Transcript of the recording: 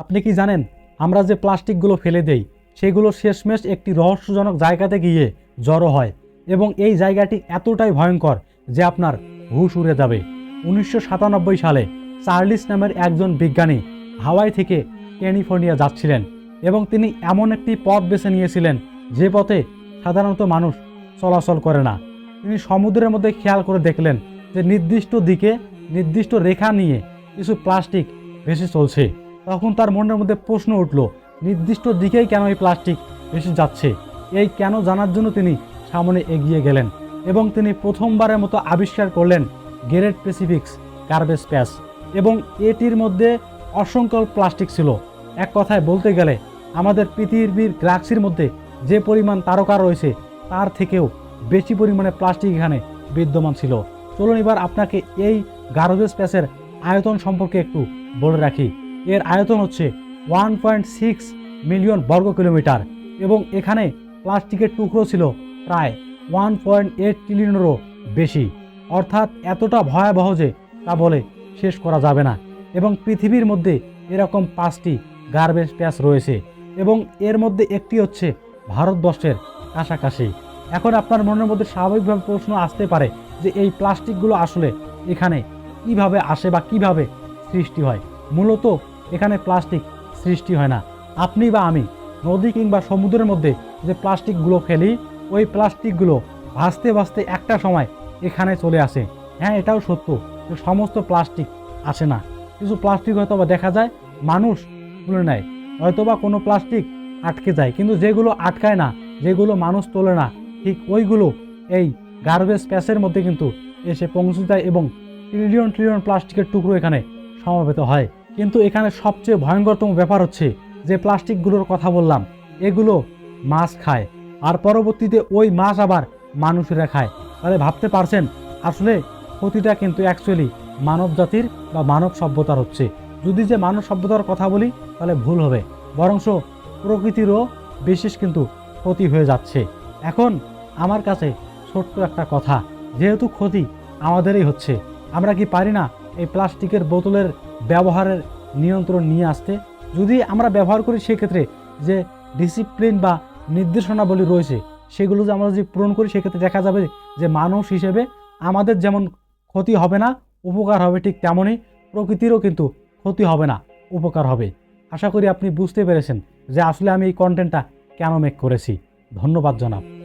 আপনি কি জানেন, আমরা যে প্লাস্টিকগুলো ফেলে দেই, সেগুলো শেষমেশ একটি রহস্যজনক জায়গাতে গিয়ে জড়ো হয় এবং এই জায়গাটি এতটাই ভয়ঙ্কর যে আপনার হুশ উড়ে যাবে। উনিশশো সাতানব্বই সালে চার্লিস নামের একজন বিজ্ঞানী হাওয়াই থেকে ক্যালিফোর্নিয়া যাচ্ছিলেন এবং তিনি এমন একটি পথ বেছে নিয়েছিলেন যে পথে সাধারণত মানুষ চলাচল করে না। তিনি সমুদ্রের মধ্যে খেয়াল করে দেখলেন যে নির্দিষ্ট দিকে নির্দিষ্ট রেখা নিয়ে কিছু প্লাস্টিক ভেসে চলছে। তখন তার মনের মধ্যে প্রশ্ন উঠল, নির্দিষ্ট দিকেই কেন এই প্লাস্টিক ভেসে যাচ্ছে? এই কেন জানার জন্য তিনি সামনে এগিয়ে গেলেন? এবং তিনি প্রথমবারের মতো আবিষ্কার করলেন গ্রেট প্যাসিফিক্স গার্বেজ প্যাস এবং এটির মধ্যে অসংখ্য প্লাস্টিক ছিল। এক কথায় বলতে গেলে, আমাদের পৃথিবীর গ্লাক্সির মধ্যে যে পরিমাণ তারকা রয়েছে, তার থেকেও বেশি পরিমাণে প্লাস্টিক এখানে বিদ্যমান ছিল। চলুন এবার আপনাকে এই গার্বেজ প্যাসের আয়তন সম্পর্কে একটু বলে রাখি। এর আয়তন হচ্ছে ওয়ান পয়েন্ট সিক্স মিলিয়ন বর্গ কিলোমিটার এবং এখানে প্লাস্টিকের টুকরো ছিল প্রায় ওয়ান পয়েন্ট এইট ট্রিলিয়নেরও বেশি। অর্থাৎ এতটা ভয়াবহ যে তা বলে শেষ করা যাবে না। এবং পৃথিবীর মধ্যে এরকম পাঁচটি গার্বেজ প্যাচ রয়েছে এবং এর মধ্যে একটি হচ্ছে ভারতবর্ষের কাছাকাছি। এখন আপনার মনের মধ্যে স্বাভাবিকভাবে প্রশ্ন আসতে পারে যে এই প্লাস্টিকগুলো আসলে এখানে কীভাবে আসে বা কীভাবে সৃষ্টি হয়। মূলত এখানে প্লাস্টিক সৃষ্টি হয় না। আপনি বা আমি নদী কিংবা সমুদ্রের মধ্যে যে প্লাস্টিকগুলো ফেলি, ওই প্লাস্টিকগুলো ভাসতে ভাসতে একটা সময় এখানে চলে আসে। হ্যাঁ এটাও সত্য যে সমস্ত প্লাস্টিক আসে না। কিছু প্লাস্টিক হয়তো বা দেখা যায়, মানুষ তুলে নেয়। হয়তোবা কোনো প্লাস্টিক আটকে যায়, কিন্তু যেগুলো আটকায় না, যেগুলো মানুষ তোলে না, ঠিক ওইগুলো এই গার্বেজ প্যাসের মধ্যে কিন্তু এসে পৌঁছে যায় এবং ট্রিলিয়ন ট্রিলিয়ন প্লাস্টিকের টুকরো এখানে সমবেত হয়। কিন্তু এখানে সবচেয়ে ভয়ঙ্করতম ব্যাপার হচ্ছে যে প্লাস্টিকগুলোর কথা বললাম, এগুলো মাছ খায়। আর পরবর্তীতে ওই মাছ আবার মানুষেরা খায়। তাহলে ভাবতে পারছেন, আসলে ক্ষতিটা কিন্তু অ্যাকচুয়ালি মানব জাতির বা মানব সভ্যতার হচ্ছে। যদি যে মানব সভ্যতার কথা বলি, তাহলে ভুল হবে। বরংশ প্রকৃতিরও বিশেষ কিন্তু ক্ষতি হয়ে যাচ্ছে। এখন আমার কাছে ছোট্ট একটা কথা, যেহেতু ক্ষতি আমাদেরই হচ্ছে, আমরা কি পারি না এই প্লাস্টিকের বোতলের ব্যবহারের নিয়ন্ত্রণ নিয়ে আসতে। যদি আমরা ব্যবহার করি সেক্ষেত্রে যে ডিসিপ্লিন বা নির্দেশনাবলী রয়েছে, সেগুলো যে আমরা যদি পূরণ করি, সেক্ষেত্রে দেখা যাবে যে মানুষ হিসেবে আমাদের যেমন ক্ষতি হবে না, উপকার হবে ঠিক তেমনই, প্রকৃতিরও কিন্তু ক্ষতি হবে না, উপকার হবে। আশা করি আপনি বুঝতে পেরেছেন যে আসলে আমি এই কন্টেন্টটা কেন মেক করেছি। ধন্যবাদ জনাব।